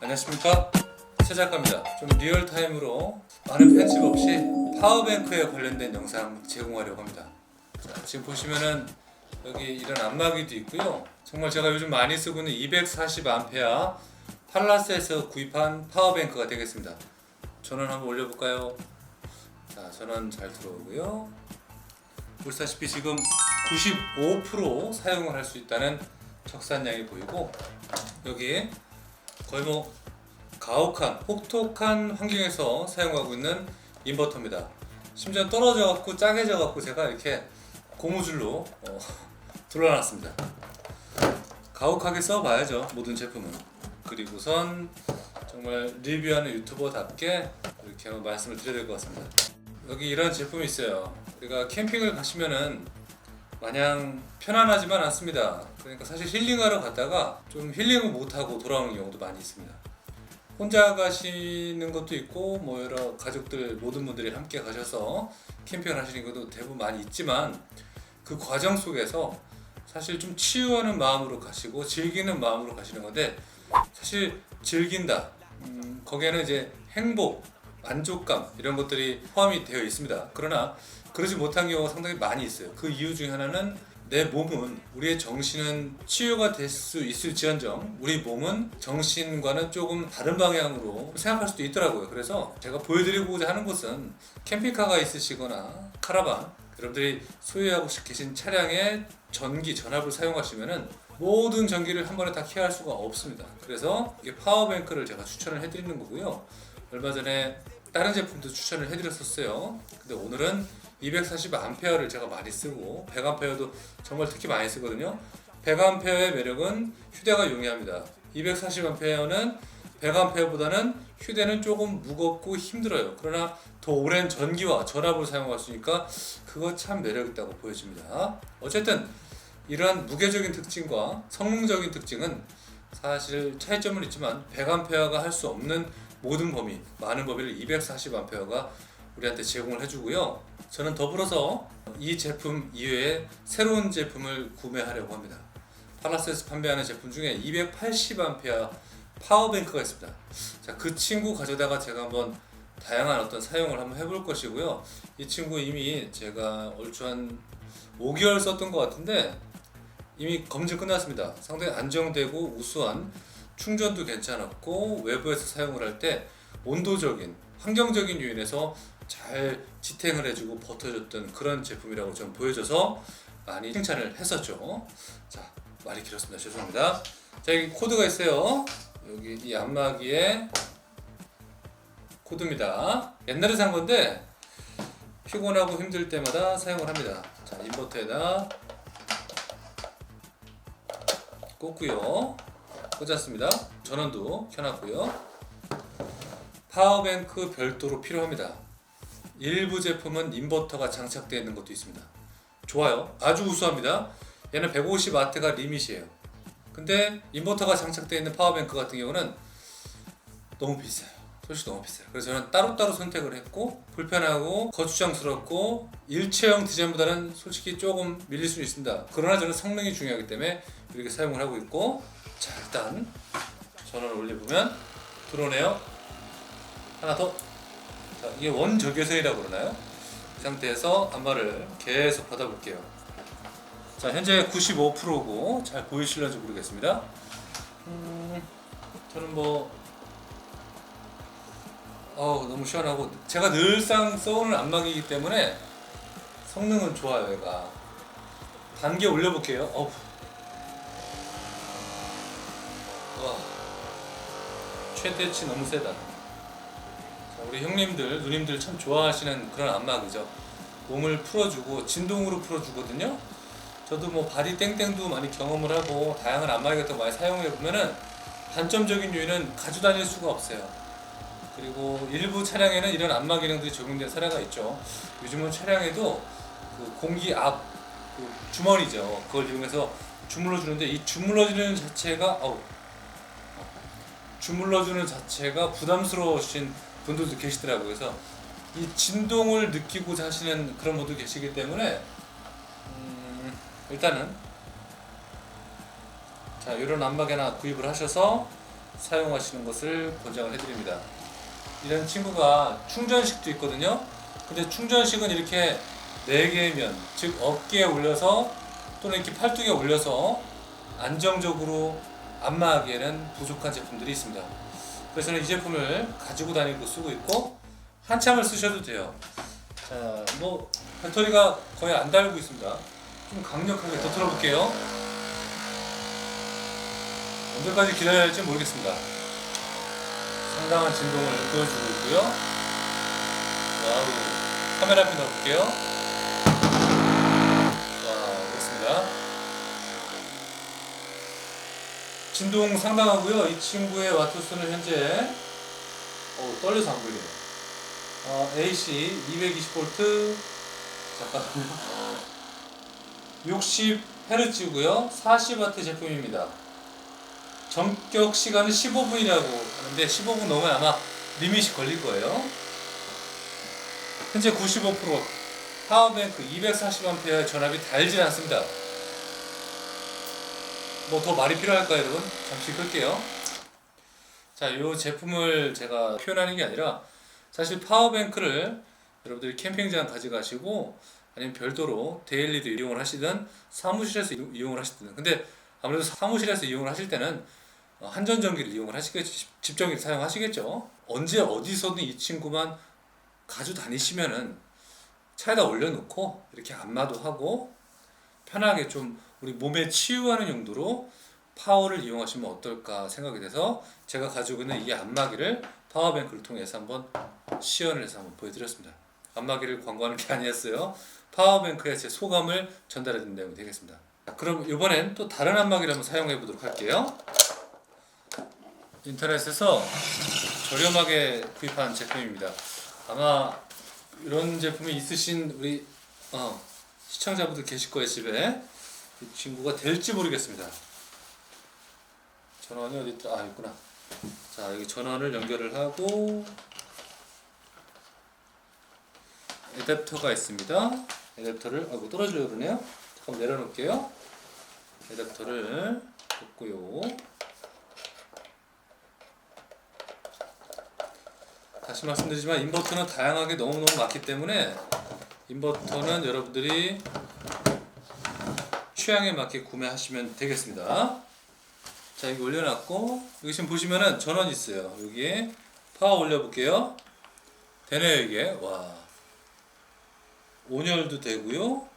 안녕하십니까 최 작가입니다. 좀 리얼타임으로 많은 편집 없이 파워뱅크에 관련된 영상 제공하려고 합니다. 자, 지금 보시면은 여기 이런 안마기도 있고요. 정말 제가 요즘 많이 쓰고 있는 240A 팔라스에서 구입한 파워뱅크가 되겠습니다. 전원 한번 올려볼까요? 자, 전원 잘 들어오고요. 보시다시피 지금 95% 사용을 할 수 있다는 적산량이 보이고 여기 거의 뭐 가혹한 혹독한 환경에서 사용하고 있는 인버터입니다. 심지어 떨어져 갖고 짜게져 갖고 제가 이렇게 고무줄로 어, 둘러놨습니다. 가혹하게 써봐야죠 모든 제품은. 그리고선 정말 리뷰하는 유튜버답게 이렇게 한번 말씀을 드려야 될 것 같습니다. 여기 이런 제품이 있어요. 우리가 캠핑을 가시면은 마냥 편안하지만 않습니다. 그러니까 사실 힐링하러 갔다가 좀 힐링을 못하고 돌아오는 경우도 많이 있습니다. 혼자 가시는 것도 있고 뭐 여러 가족들 모든 분들이 함께 가셔서 캠핑을 하시는 것도 대부분 많이 있지만 그 과정 속에서 사실 좀 치유하는 마음으로 가시고 즐기는 마음으로 가시는 건데 사실 즐긴다 음, 거기에는 이제 행복 만족감 이런 것들이 포함이 되어 있습니다. 그러나 그러지 못한 경우가 상당히 많이 있어요. 그 이유 중에 하나는 내 몸은 우리의 정신은 치유가 될 수 있을지언정 우리 몸은 정신과는 조금 다른 방향으로 생각할 수도 있더라고요. 그래서 제가 보여드리고자 하는 것은 캠핑카가 있으시거나 카라반 여러분들이 소유하고 계신 차량의 전기 전압을 사용하시면은 모든 전기를 한 번에 다 케어할 수가 없습니다. 그래서 이게 파워뱅크를 제가 추천을 해드리는 거고요. 얼마 전에 다른 제품도 추천을 해드렸었어요. 근데 오늘은 240A를 제가 많이 쓰고 100A도 정말 특히 많이 쓰거든요. 100A의 매력은 휴대가 용이합니다. 240A는 100A보다는 휴대는 조금 무겁고 힘들어요. 그러나 더 오랜 전기와 전압을 사용할 수 있으니까 그거 참 매력 있다고 보여집니다. 어쨌든 이러한 무게적인 특징과 성능적인 특징은 사실 차이점은 있지만 100A가 할 수 없는 모든 범위, 많은 범위를 240A가 우리한테 제공을 해주고요. 저는 더불어서 이 제품 이외에 새로운 제품을 구매하려고 합니다. 팔라스에서 판매하는 제품 중에 280A 파워뱅크가 있습니다. 자, 그 친구 가져다가 제가 한번 다양한 어떤 사용을 한번 해볼 것이고요. 이 친구 이미 제가 얼추 한 5개월 썼던 것 같은데 이미 검증 끝났습니다. 상당히 안정되고 우수한 충전도 괜찮았고 외부에서 사용을 할 때 온도적인 환경적인 요인에서 잘 지탱을 해주고 버텨줬던 그런 제품이라고 좀 보여져서 많이 칭찬을 했었죠. 자 말이 길었습니다. 죄송합니다. 자 여기 코드가 있어요. 여기 이 안마기에 코드입니다. 옛날에 산 건데 피곤하고 힘들 때마다 사용을 합니다. 자 인버터에다 꽂고요. 꽂았습니다. 전원도 켜놨고요. 파워뱅크 별도로 필요합니다. 일부 제품은 인버터가 장착되어 있는 것도 있습니다. 좋아요. 아주 우수합니다. 얘는 150W가 리밋이에요. 근데 인버터가 장착되어 있는 파워뱅크 같은 경우는 너무 비싸요. 솔직히 너무 비싸요. 그래서 저는 따로따로 선택을 했고 불편하고 거추장스럽고 일체형 디자인보다는 솔직히 조금 밀릴 수 있습니다. 그러나 저는 성능이 중요하기 때문에 이렇게 사용을 하고 있고 자 일단 전원을 올려보면 들어오네요. 하나 더. 자, 이게 원적외선이라고 그러나요? 이 상태에서 안마를 계속 받아볼게요. 자, 현재 95%고 잘 보이실런지 모르겠습니다. 음, 저는 뭐 어우 너무 시원하고 제가 늘상 써오는 안마기이기 때문에 성능은 좋아요 얘가. 단계 올려볼게요. 어우. 와. 최대치 너무 세다. 자, 우리 형님들 누님들 참 좋아하시는 그런 안마기죠? 몸을 풀어주고 진동으로 풀어주거든요? 저도 뭐 바디 땡땡도 많이 경험을 하고 다양한 안마기 같은 거 많이 사용해 보면은 단점적인 요인은 가지고 다닐 수가 없어요 그리고 일부 차량에는 이런 안마 기능들이 적용된 사례가 있죠. 요즘은 차량에도 그 공기 앞그 주머니죠. 그걸 이용해서 주물러 주는데 이 주물러 주는 자체가 어우 주물러 주는 자체가 부담스러우신 분들도 계시더라고요. 그래서 이 진동을 느끼고자 하시는 그런 분도 계시기 때문에 음, 일단은 자 이런 안마기나 구입을 하셔서 사용하시는 것을 권장을 해드립니다. 이런 친구가 충전식도 있거든요. 근데 충전식은 이렇게 네 개의 면, 즉 어깨에 올려서 또는 이렇게 팔뚝에 올려서 안정적으로 안마하기에는 부족한 제품들이 있습니다. 그래서 저는 이 제품을 가지고 다니고 쓰고 있고 한참을 쓰셔도 돼요. 자, 뭐 배터리가 거의 안 달고 있습니다. 좀 강력하게 더 틀어볼게요. 언제까지 기다려야 할지 모르겠습니다. 상당한 진동을 보여주고 있고요. 와우. 카메라 앞에 넣어볼게요. 와, 그렇습니다. 진동 상당하고요. 이 친구의 와트수는 현재 어, 떨려서 안 보이네요. 어, AC 220V 잠깐만요. 60Hz고요. 40W 제품입니다. 전격 시간은 15분이라고 하는데 15분 넘으면 아마 리밋이 걸릴 거예요. 현재 95% 파워뱅크 240A 전압이 달지 않습니다. 뭐 더 말이 필요할까요, 여러분? 잠시 끌게요. 자, 이 제품을 제가 표현하는 게 아니라 사실 파워뱅크를 여러분들이 캠핑장 가져가시고 아니면 별도로 데일리도 이용을 하시든 사무실에서 이용- 이용을 하시든 근데 아무래도 사무실에서 이용을 하실 때는 어, 한전 전기를 이용을 하시겠죠 집- 집전기를 사용하시겠죠 언제 어디서든 이 친구만 가지고 다니시면은 차에다 올려놓고 이렇게 안마도 하고 편하게 좀 우리 몸에 치유하는 용도로 파워를 이용하시면 어떨까 생각이 돼서 제가 가지고 있는 이 안마기를 파워뱅크를 통해서 한번 시연을 해서 한번 보여드렸습니다. 안마기를 광고하는 게 아니었어요. 파워뱅크의 제 소감을 전달해 드린 내용이 되겠습니다. 자, 그럼 이번엔 또 다른 안마기를 한번 사용해 보도록 할게요. 인터넷에서 저렴하게 구입한 제품입니다. 아마 이런 제품이 있으신 우리 어, 시청자분들 계실 거예요 집에 이 친구가 될지 모르겠습니다. 전원이 어디 있다? 아 있구나. 자 여기 전원을 연결을 하고 애답터가 있습니다. 애답터를 아이고 떨어지려고 그러네요. 잠깐 내려놓을게요. 애답터를 꽂고요. 다시 말씀드리지만 인버터는 다양하게 너무너무 많기 때문에 인버터는 여러분들이 취향에 맞게 구매하시면 되겠습니다. 자 여기 올려놨고 여기 지금 보시면은 전원이 있어요. 여기에 파워 올려볼게요. 되네요 이게 와 온열도 되고요.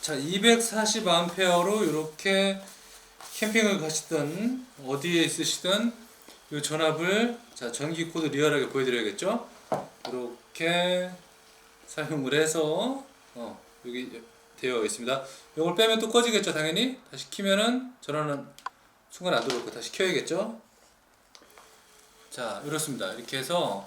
자 240A로 이렇게 캠핑을 가시든 어디에 있으시든 이 전압을 자 전기 코드 리얼하게 보여드려야겠죠. 이렇게 사용을 해서 어 여기 되어 있습니다. 이걸 빼면 또 꺼지겠죠 당연히 다시 키면은 전원은 순간 안 들어올 거 다시 켜야겠죠. 자 이렇습니다. 이렇게 해서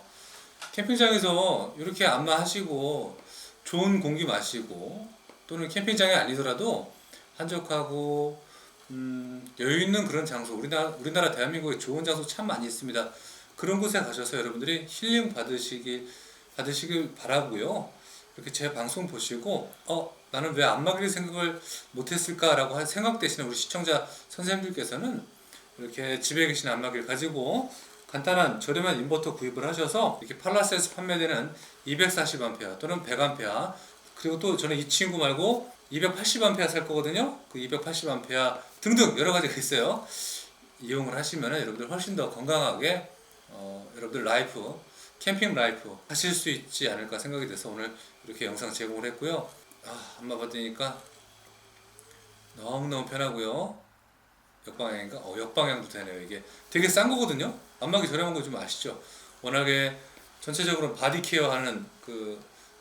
캠핑장에서 이렇게 안마하시고 좋은 공기 마시고 또는 캠핑장이 아니더라도 한적하고 음, 여유 있는 그런 장소 우리나라 우리나라 대한민국에 좋은 장소 참 많이 있습니다. 그런 곳에 가셔서 여러분들이 힐링 받으시기 받으시길 바라고요. 이렇게 제 방송 보시고 어 나는 왜 안마기를 생각을 못했을까라고 할- 생각되시는 우리 시청자 선생님들께서는 이렇게 집에 계신 안마기를 가지고 간단한 저렴한 인버터 구입을 하셔서 이렇게 팔라스에서 판매되는 240A 또는 100A 그리고 또 저는 이 친구 말고 280A 살 거거든요. 그 280A 등등 여러 가지가 있어요. 이용을 하시면 여러분들 훨씬 더 건강하게 어, 여러분들 라이프 캠핑 라이프 하실 수 있지 않을까 생각이 돼서 오늘 이렇게 영상 제공을 했고요. 아, 한마 받으니까 너무너무 편하고요. 역방향인가? 어, 역방향도 되네요. 이게 되게 싼 거거든요. 안마기 저렴한 거 좀 아시죠? 워낙에 전체적으로 바디 케어 하는 그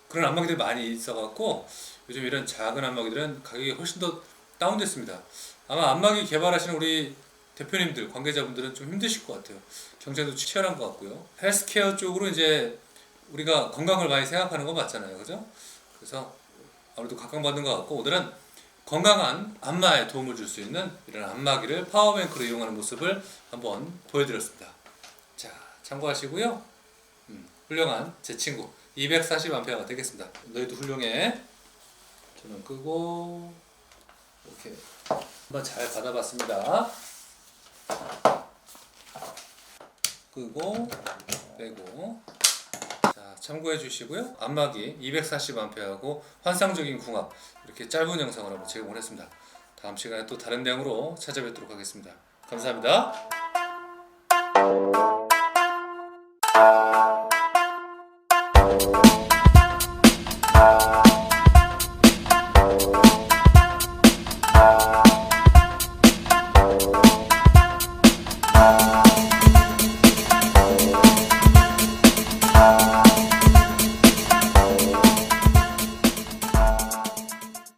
그런 안마기들이 많이 있어갖고 요즘 이런 작은 안마기들은 가격이 훨씬 더 다운됐습니다. 아마 안마기 개발하시는 우리 대표님들, 관계자분들은 좀 힘드실 것 같아요. 경쟁도 치열한 것 같고요. 헬스케어 쪽으로 이제 우리가 건강을 많이 생각하는 건 맞잖아요. 그죠? 그래서 아무래도 각광받는 것 같고 오늘은 건강한 안마에 도움을 줄 수 있는 이런 안마기를 파워뱅크로 이용하는 모습을 한번 보여드렸습니다. 자, 참고하시고요. 음, 훌륭한 제 친구 240A가 되겠습니다. 너희도 훌륭해. 조명 끄고 이렇게 한번 잘 받아봤습니다. 끄고 빼고 자 참고해 주시고요. 안마기 240A하고 환상적인 궁합 이렇게 짧은 영상을 한번 제공을 했습니다. 다음 시간에 또 다른 내용으로 찾아뵙도록 하겠습니다. 감사합니다.